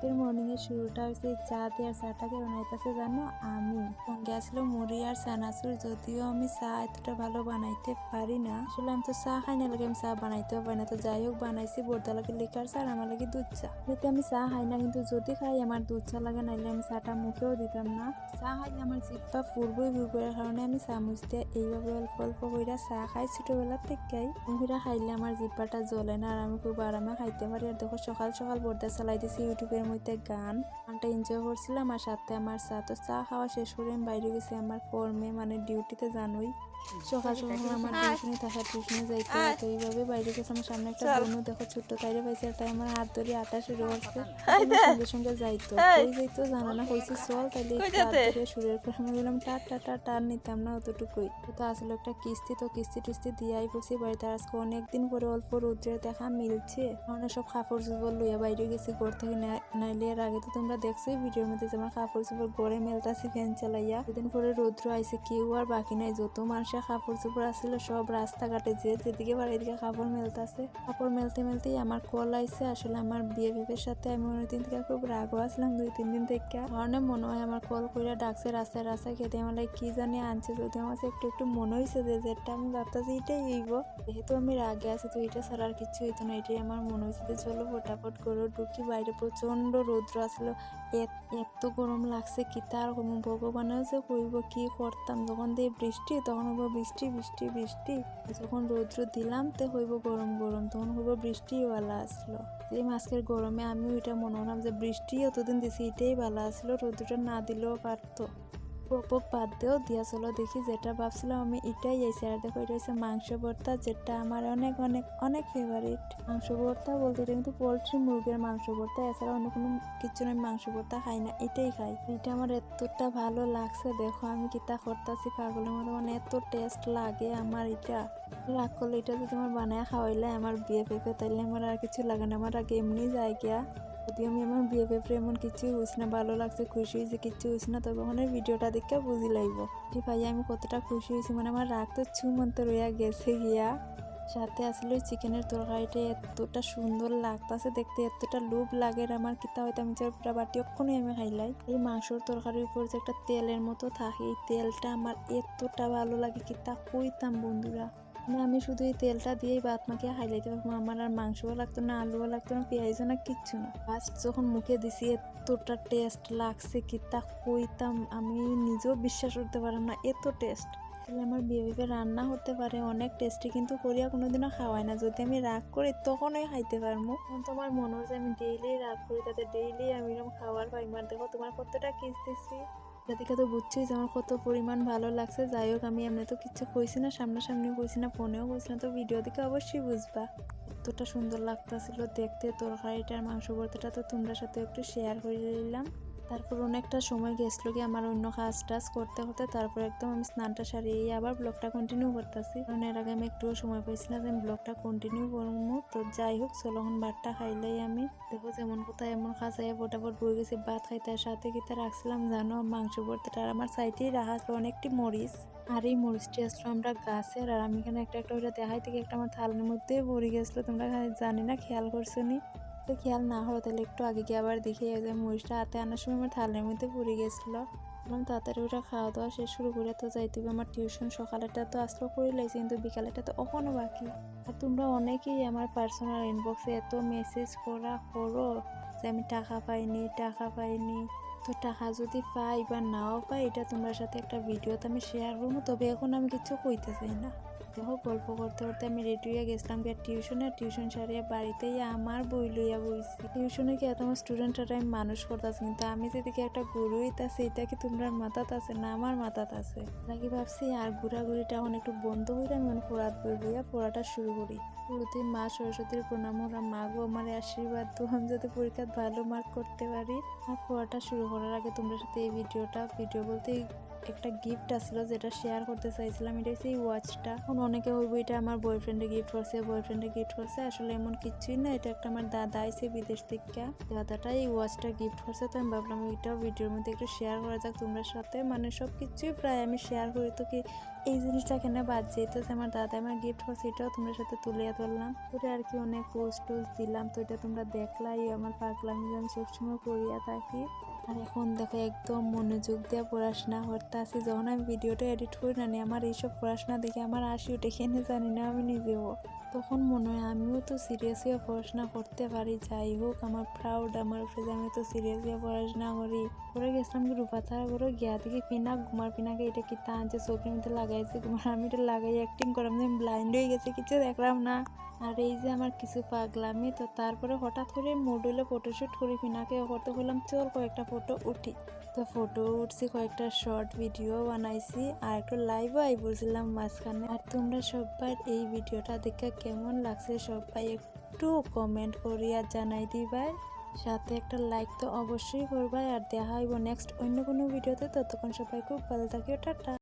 আজকের মর্নিং এর শুরুটা হয়েছে চা দিয়ে আর চাটাকে বানাইতেছে জানো, আমি। আসলো মুড়ি আর চানাচুর, যদিও আমি চা এতটা ভালো বানাইতে পারি না। আসলে আমি তো চা খাই না লাগে আমি চা বানাইতেও পারি না। তো যাই হোক, বানাইছি বোরদা লাগে লিকার চা আর আমার লাগে দুধ চা। যেতে আমি চা খাই না, কিন্তু যদি খাই, আমার দুধ চা লাগে, নাইলে আমি চাটা মুখেও দিতাম না। চা খাইলে আমার জিভটা ফুরবই ফুরবইয়ের কারণে আমি চামচ দিয়ে এইভাবে অল্প অল্প কইরা চা খাই ছোটবেলার থেকেই। মুখিরা খাইলে আমার জিব্বাটা জ্বলে না আর আমি খুব আরামে খাইতে পারি। আর দেখো, সকাল সকাল পর্দা চালাই দিছি ইউটিউবের মধ্যে গান গানটা এনজয় করছিলাম আর সাথে আমার চা। তো চা খাওয়া শেষ করে আমি বাইরে গেছি আমার কর্মে মানে ডিউটিতে জানোই। সকাল সকাল আমার টিউশনে থাকা টিউশনে যাইতে হয়। তো এইভাবে বাইরে গেছে। আমার সামনে একটা বোনও দেখো ছোট্ট তাইরে পাইছে আর তাই আমার হাত ধরে আটা শুরু করছে সঙ্গে সঙ্গে যাইতো। কই যাইতো জানা না কইছি চল তাইলে ধরে সুরের পর আমি বললাম টা টা টা টার নিতাম না অতটুকুই। তো আসলে একটা কিস্তি। তো কিস্তি টিস্তি দিয়াই পড়ছি বাড়িতে। আজকে অনেকদিন পরে অল্প রৌদ্রের দেখা মিলছে। অনেক সব কাপড় চোপড় লইয়া বাইরে গেছি ঘর থেকে না- নাইলে এর আগে তো তোমরা দেখছ ভিডিওর মধ্যে যে আমার কাপড় চোপড় গড়ে মেলতাছি, ফ্যান চালাইয়া। দুদিন পরে রৌদ্র আইসে কেউ আর বাকি নাই। যত মানুষের কাপড় চোপড় আসছিল সব রাস্তাঘাটে যে যেদিকে পারে এদিকে কাপড় মেলতাছে। কাপড় মেলতে মেলতেই আমার কল আইছে, আসলে আমার বিয়ে বিপের সাথে আমি অনেকদিন থেকে খুব রাগও আসলাম দুই, তিন দিন থেকে। কারণে মনে হয় আমার কল কইরা ডাকছে, রাস্তায় রাস্তায় খেতে। আমার কি জানি আনছে যদি আমার একটু একটু মনে হয়েছে যে যেটা আমি ভাবতেছি এটাই হইব। যেহেতু আমি রাগে আছি, তো এটা ছাড়া আর কিছু হইতো না, এটাই আমার মনে হয়েছে যে চলো ফটাফট করে ঢুকি, বাইরে প্রচণ্ড রৌদ্র আসলো এত- গরম লাগছে কি তার ভগবানেও যে কইব কি করতাম? যখন দিয়ে বৃষ্টি, তখন হইব বৃষ্টি বৃষ্টি বৃষ্টি। যখন রৌদ্র দিলাম তে হইব গরম গরম। তখন হইব বৃষ্টিওয়ালা আসলো এই মাসকের গরমে আমি ওইটা মনে হলাম যে বৃষ্টি অতদিন দিছি, এটাই ভালো আসলো রৌদ্রটা না দিলেও পারতো। বাদ দিয়েও দিয়া চলো দেখি, যেটা ভাবছিলাম আমি এটাই আইসি আর দেখো, এটা হচ্ছে মাংস ভর্তা, যেটা আমার অনেক অনেক অনেক ফেভারিট মাংস ভর্তা বলতে এটা কিন্তু পোলট্রি মুরগির মাংস ভর্তা, এছাড়া অন্য কোনো কিছু আমি মাংস ভর্তা খাই না, এটাই খাই। এটা আমার এতটা ভালো লাগছে, দেখো আমি কিতা করতেছি পাগলের মতো মানে এত টেস্ট লাগে আমার এটা। রাগ করলে এটা যদি আমার বানায় খাওয়াইলে, আমার বিয়ে পেপে তাইলে আমার আর কিছু লাগে না, আমার আগে এমনি যায় গিয়া যদি আমি আমার বিয়ে পেপরে এমন কিছু হইস না, ভালো লাগছে, খুশি হয়েছে কিছু হইস না, তবে ওখানে ভিডিওটা দেখে বুঝি লাগবো। যে ভাই, আমি কতটা খুশি হয়েছি মানে আমার রাগ তো ছুমন্ত রইয়া গেছে গিয়া। সাথে আসলে ওই চিকেনের তরকারিটা এতটা সুন্দর লাগতাছে, দেখতে এতটা লোভ লাগে আমার, কিতা হয়তো আমি যার পুরা বাটি অক্ষণই আমি খাইলাই এই মাংসর তরকারির উপর যে একটা তেলের মতো থাকে, এই তেলটা আমার এতটা ভালো লাগে, কিতা কইতাম বন্ধুরা। মানে আমি শুধু এই তেলটা দিয়েই ভাত মাখিয়ে খাইলাইতে পারব আমার আর মাংসও লাগতো না, আলুও লাগতো না, পেঁয়াজও না, কিচ্ছু না। ফার্স্ট যখন মুখে দিছি, এতটা টেস্ট লাগছে কি তা কইতাম, আমি নিজেও বিশ্বাস করতে পারলাম না, এত টেস্ট আসলে আমার বিয়ে রান্না হতে পারে, অনেক টেস্টি কিন্তু করিয়া কোনোদিনও খাওয়াই না। যদি আমি রাগ করি, তখনই খাইতে পারব কিন্তু তোমার মনে হয় আমি ডেইলি রাগ করি, তাতে ডেইলি আমি এরকম খাওয়ার পাই মার দেখো, তোমার কতটা কিস দিচ্ছি দেখে তো যে আমার কত পরিমাণ ভালো লাগছে। যাই হোক, আমি এমনি তো কিছু কইছি না, সামনাসামনিও কইছি না, ফোনেও কইছি না, তো ভিডিও দেখে অবশ্যই বুঝবা। এতটা সুন্দর লাগতেছিল দেখতে, তরকারিটার মাংস ভর্তাটা তো তোমরা সাথে একটু শেয়ার করে নিলাম তারপর অনেকটা সময় গেছিল কি আমার অন্য কাজ টাজ করতে করতে, তারপর একদম আমি স্নানটা সারিয়ে আবার ব্লগটা কন্টিনিউ করতেছি। কারণ এর আগে আমি একটুও সময় পাইছি না যে আমি ব্লগটা কন্টিনিউ করব। তো যাই হোক, চলো এখন ভাতটা খাইলেই আমি। দেখো যেমন কোথায় এমন খাঁচাই ফটাফট বই গেছি, ভাত খাইতে আর সাথে কিতা রাখছিলাম, জানো? মাংস ভর্তাটা আর আমার সাইডেই রাখা ছিল অনেকটি মরিচ। আর এই মরিচটি আসলো আমরা গাছের, আর আমি এখানে একটা একটা ওইটা দেখাই থেকে একটা আমার থালের মধ্যে পড়ে গেছিল। তোমরা জানি না, খেয়াল করছ নি? তো খেয়াল না হলো, তাহলে একটু আগে গিয়ে আবার দেখে যে মরিচটা হাতে আনার সময় আমার থালের মধ্যে পড়ে গেছিল। বললাম, তাড়াতাড়ি ওটা খাওয়া দাওয়া শেষ শুরু করে তো যাইতে আমার টিউশন সকালেটা তো আসলো করে লাইছি কিন্তু বিকালেটা তো এখনও বাকি। আর তোমরা অনেকেই আমার পার্সোনাল ইনবক্সে এত মেসেজ করা করো যে আমি টাকা পাইনি টাকা পাইনি। তো টাকা যদি পাই বা নাও পাই, এটা তোমার সাথে একটা ভিডিওতে আমি শেয়ার করব, তবে এখন আমি কিছু কইতে চাই না। দেখো গল্প করতে করতে আমি রেডি হয়ে গেছিলাম গিয়ে টিউশনে টিউশন সারিয়ে বাড়িতেই আমার বই লইয়া বইছি। টিউশনে কি এত আমার স্টুডেন্টরা আমি মানুষ করতেছি, কিন্তু আমি যেদিকে একটা গুরুই তা সেইটা কি তোমরা মাথাত আছে না আমার মাথাত আছে? নাকি ভাবছি, আর ঘোরাঘুরিটা এখন একটু বন্ধ হইলে আমি এখন পড়াত বই লইয়া পড়াটা শুরু করি। শুরুতেই মা সরস্বতীর প্রণাম ওরা মা গো আমার আশীর্বাদ তো আমি যাতে পরীক্ষায় ভালো মার্ক করতে পারি। আর পড়াটা শুরু করার আগে তোমরা সাথে এই ভিডিওটা ভিডিও বলতে একটা গিফট আসলো যেটা শেয়ার করতে চাইছিলাম, এটা হচ্ছে এই ওয়াচটা এখন অনেকে হইব এটা আমার বয়ফ্রেন্ডে গিফট করছে বয়ফ্রেন্ডে গিফট করছে, আসলে এমন কিছুই না, এটা একটা আমার দাদা আইছে বিদেশ থেকে। দাদাটা এই ওয়াচটা গিফট করছে, তো আমি ভাবলাম এটাও ভিডিওর মধ্যে একটু শেয়ার করা যাক তোমরা সাথে। মানে সব কিছুই প্রায় আমি শেয়ার করি, তো কি এই জিনিসটা এখানে বাদ যেতেছে আমার দাদা আমার গিফট করছে, এটাও তোমার সাথে তুলিয়া ধরলাম। ওটা আর কি অনেক পোস্ট টোস্ট দিলাম, তো এটা তোমরা দেখলাই, আমার পাগলামি আমি সবসময় করিয়া থাকি। আর এখন দেখো একদম মনোযোগ দিয়ে পড়াশোনা করতে আসি যখন আমি ভিডিওটা এডিট করি না আমার এইসব পড়াশোনা দেখে আমার হাসি উঠে কেনে জানি না আমি নিজেও। তখন মনে হয় আমিও তো সিরিয়াস হয়ে পড়াশোনা করতে পারি। যাই হোক, আমার প্রাউড আমার উপরে যে আমি তো সিরিয়াস হয়ে পড়াশোনা করি। পরে গেছিলাম কি রূপাতার করে গিয়া দেখি পিনা, ঘুমার পিনাকে এটা কি তা আনছে চোখের মধ্যে লাগাইছে, ঘুমার আমি এটা লাগাই অ্যাক্টিং করলাম যে আমি ব্লাইন্ড হয়ে গেছে কিছু দেখলাম না। আর এই যে আমার কিছু পাগলামি, তো তারপরে হঠাৎ করে মুড ফটোশ্যুট করি পিনাকে করতে বললাম, চল কয়েকটা ফটো উঠি। তো ফটো উঠছি, কয়েকটা শর্ট ভিডিও বানাইছি, আর একটু লাইভও আই বলছিলাম মাঝখানে। আর তোমরা সবাই এই ভিডিওটা দেখে কেমন লাগছে সবাই একটু কমেন্ট করিয়া জানাই দিবাই সাথে একটা লাইক তো অবশ্যই করবাই আর দেখা হইব নেক্সট অন্য কোনো ভিডিওতে। ততক্ষণ সবাই খুব ভালো থাকিও, টাটা।